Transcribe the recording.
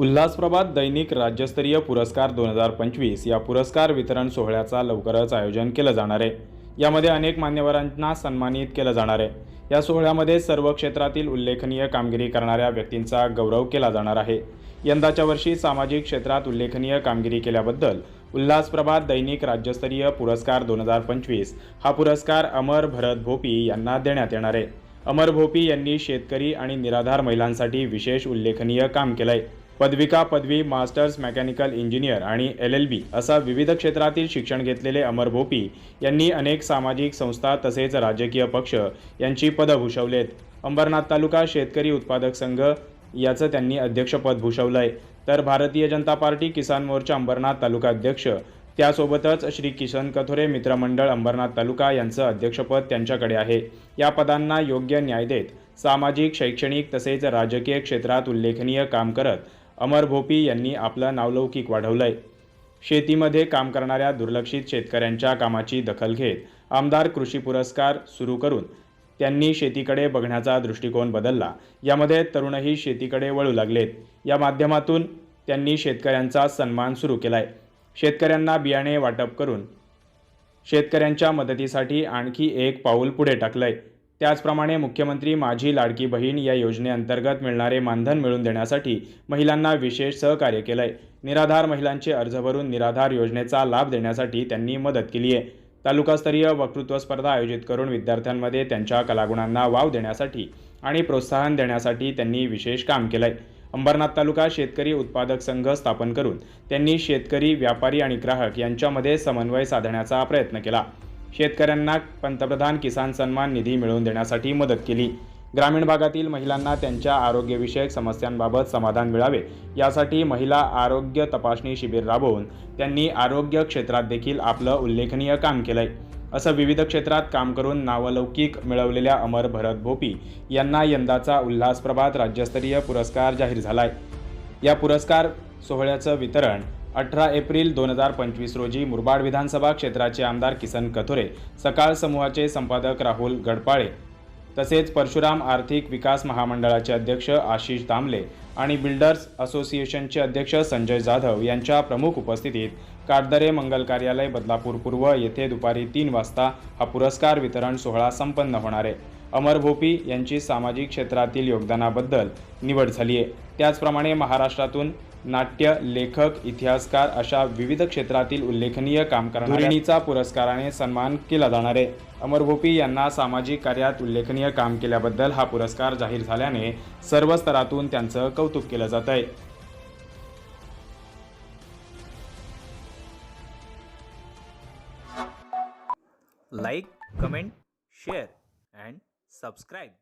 उल्हासप्रभात दैनिक राज्यस्तरीय पुरस्कार दोन हजार पंचवीस या पुरस्कार वितरण सोहळ्याचा लवकरच आयोजन केलं जाणार आहे. यामध्ये अनेक मान्यवरांना सन्मानित केलं जाणार आहे. या सोहळ्यामध्ये सर्व क्षेत्रातील उल्लेखनीय कामगिरी करणाऱ्या व्यक्तींचा गौरव केला जाणार आहे. यंदाच्या वर्षी सामाजिक क्षेत्रात उल्लेखनीय कामगिरी केल्याबद्दल उल्हासप्रभात दैनिक राज्यस्तरीय पुरस्कार दोन हजार पंचवीस हा पुरस्कार अमर भरत भोपी यांना देण्यात येणार आहे. अमर भोपी यांनी शेतकरी आणि निराधार महिलांसाठी विशेष उल्लेखनीय काम केलं आहे पदविका पदवी मास्टर्स मेकॅनिकल इंजिनियर आणि एल एल बी असा विविध क्षेत्रातील शिक्षण घेतलेले अमर भोपी यांनी अनेक सामाजिक संस्था तसेच राजकीय पक्ष यांची पदं भूषवलेत. अंबरनाथ तालुका शेतकरी उत्पादक संघ याचं त्यांनी अध्यक्षपद भूषवलं आहे तर भारतीय जनता पार्टी किसान मोर्चा अंबरनाथ तालुका अध्यक्ष. त्यासोबतच श्री किशन कथोरे मित्रमंडळ अंबरनाथ तालुका यांचं अध्यक्षपद त्यांच्याकडे आहे. या पदांना योग्य न्याय देत सामाजिक शैक्षणिक तसेच राजकीय क्षेत्रात उल्लेखनीय काम करत अमर भोपी यांनी आपलं नावलौकिक वाढवलं आहे शेतीमध्ये काम करणाऱ्या दुर्लक्षित शेतकऱ्यांच्या कामाची दखल घेत आमदार कृषी पुरस्कार सुरू करून त्यांनी शेतीकडे बघण्याचा दृष्टिकोन बदलला. यामध्ये तरुणही शेतीकडे वळू लागलेत. या माध्यमातून त्यांनी शेतकऱ्यांचा सन्मान सुरू केला आहे शेतकऱ्यांना बियाणे वाटप करून शेतकऱ्यांच्या मदतीसाठी आणखी एक पाऊल पुढे टाकलं आहे त्याचप्रमाणे मुख्यमंत्री माझी लाडकी बहीण या योजनेअंतर्गत मिळणारे मानधन मिळवून देण्यासाठी महिलांना विशेष सहकार्य केलंय. निराधार महिलांचे अर्ज भरून निराधार योजनेचा लाभ देण्यासाठी त्यांनी मदत केली आहे. तालुकास्तरीय वक्तृत्व स्पर्धा आयोजित करून विद्यार्थ्यांमध्ये त्यांच्या कलागुणांना वाव देण्यासाठी आणि प्रोत्साहन देण्यासाठी त्यांनी विशेष काम केलं आहे अंबरनाथ तालुका शेतकरी उत्पादक संघ स्थापन करून त्यांनी शेतकरी व्यापारी आणि ग्राहक यांच्यामध्ये समन्वय साधण्याचा प्रयत्न केला. शेतकऱ्यांना पंतप्रधान किसान सन्मान निधी मिळवून देण्यासाठी मदत केली. ग्रामीण भागातील महिलांना त्यांच्या आरोग्यविषयक समस्यांबाबत समाधान मिळावे यासाठी महिला आरोग्य तपासणी शिबिर राबवून त्यांनी आरोग्य क्षेत्रात देखील आपलं उल्लेखनीय काम केलंय. असं विविध क्षेत्रात काम करून नावलौकिक मिळवलेल्या अमर भरत भोपी यांना यंदाचा उल्हासप्रभात राज्यस्तरीय पुरस्कार जाहीर झालाय. या पुरस्कार सोहळ्याचं वितरण अठरा एप्रिल दोन हजार पंचवीस रोजी मुरबाड विधानसभा क्षेत्राचे आमदार किसन कथोरे सकाळ समूहाचे संपादक राहुल गडपाळे तसेच परशुराम आर्थिक विकास महामंडळाचे अध्यक्ष आशिष दामले आणि बिल्डर्स असोसिएशनचे अध्यक्ष संजय जाधव यांच्या प्रमुख उपस्थितीत काटदरे मंगल कार्यालय बदलापूर पूर्व येथे दुपारी तीन वाजता हा पुरस्कार वितरण सोहळा संपन्न होणार आहे. अमर भोपी यांची सामाजिक क्षेत्रातील योगदानाबद्दल निवड झाली आहे. त्याचप्रमाणे महाराष्ट्रातून नाट्य लेखक इतिहासकार अशा विविध क्षेत्रातील उल्लेखनीय काम करणाऱ्यांचा पुरस्काराने सन्मान केला जाणार आहे. अमर भोपी यांना सामाजिक कार्यात उल्लेखनीय काम केल्याबद्दल हा पुरस्कार जाहीर झाल्याने सर्व स्तरातून त्यांचं कौतुक केलं जात आहे. like, comment, share, and subscribe.